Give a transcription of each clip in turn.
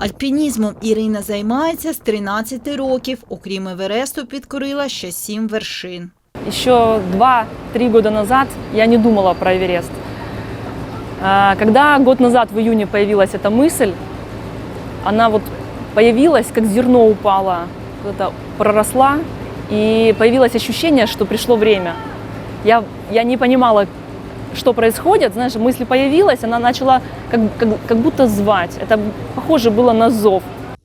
Альпінізмом Ірина займається з 13 років. Окрім Евересту, підкорила ще сім вершин. Еще 2-3 года назад я не думала про Эверест. А, Когда год назад в июне появилась эта мысль, она вот появилась, как зерно упало, вот это проросла, и появилось ощущение, что пришло время. Я, я не понимала, что происходит, знаешь, мысль появилась, она начала как, как, как будто звать. Это похоже было на зов.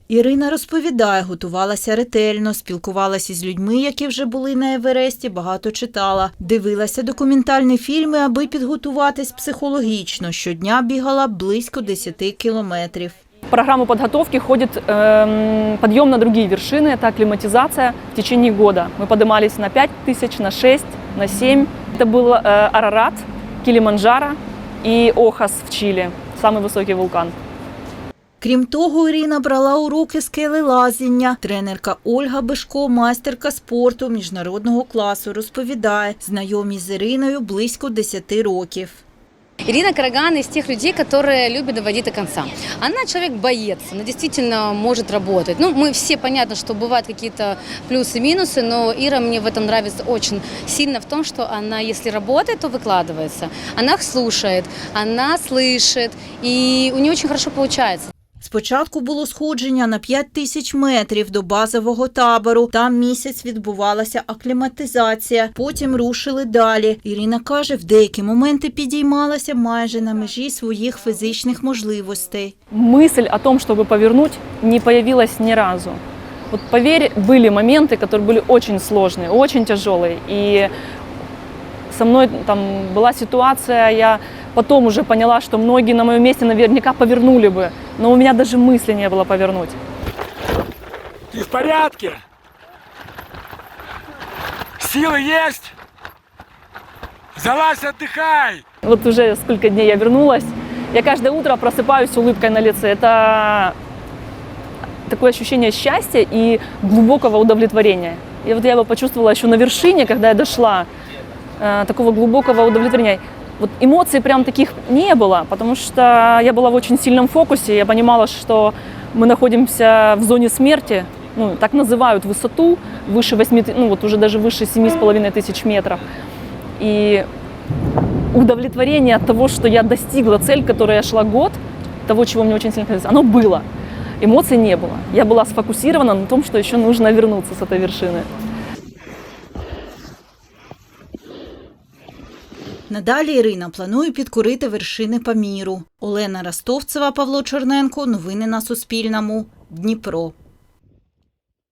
Ірина розповідає, готувалася ретельно, спілкувалася з людьми, які вже були на Евересті, багато читала, дивилася документальні фільми, аби підготуватись психологічно. Щодня бігала близько 10 кілометрів. В программу подготовки входит эм, подъем на другие вершины, это акклиматизация в течение года. Мы поднимались на 5 тысяч, на 6, на 7. Это был э, Арарат, Килиманджаро і Охас в Чилі самий високий вулкан. Крім того, Ірина брала уроки скелелазіння. Тренерка Ольга Бишко, майстерка спорту міжнародного класу, розповідає, знайомі з Іриною близько 10 років. Ирина Караган из тех людей, которые любят доводить до конца. Она человек-боец, она действительно может работать. Ну, мы все, понятно, что бывают какие-то плюсы и минусы, но Ира мне в этом нравится очень сильно в том, что она, если работает, то выкладывается. Она их слушает, она слышит, и у нее очень хорошо получается. Спочатку було сходження на 5 тисяч метрів до базового табору. Там місяць відбувалася акліматизація. Потім рушили далі. Ірина каже, в деякі моменти підіймалася майже на межі своїх фізичних можливостей. Мысль о том, чтобы повернуть, не появилась ни разу. Вот поверь, были моменты, которые были очень сложные, очень тяжелые. И со мной там была ситуация, я потом уже поняла, что многие на моем месте наверняка повернули бы, но у меня даже мысли не было повернуть. Ты в порядке? Силы есть? Залазь, отдыхай! Вот уже сколько дней я вернулась, я каждое утро просыпаюсь с улыбкой на лице. Это такое ощущение счастья и глубокого удовлетворения. И вот я его почувствовала еще на вершине, когда я дошла, э, такого глубокого удовлетворения. Вот эмоций прям таких не было, потому что я была в очень сильном фокусе, я понимала, что мы находимся в зоне смерти, ну, так называют высоту, выше 8, ты- ну, вот уже даже выше 7,5 тысяч метров. И удовлетворение от того, что я достигла цель, к которой я шла год, того, чего мне очень сильно хотелось, оно было. Эмоций не было. Я была сфокусирована на том, что еще нужно вернуться с этой вершины. Надалі Ірина планує підкорити вершини Паміру. Олена Ростовцева, Павло Чорненко. Новини на Суспільному. Дніпро.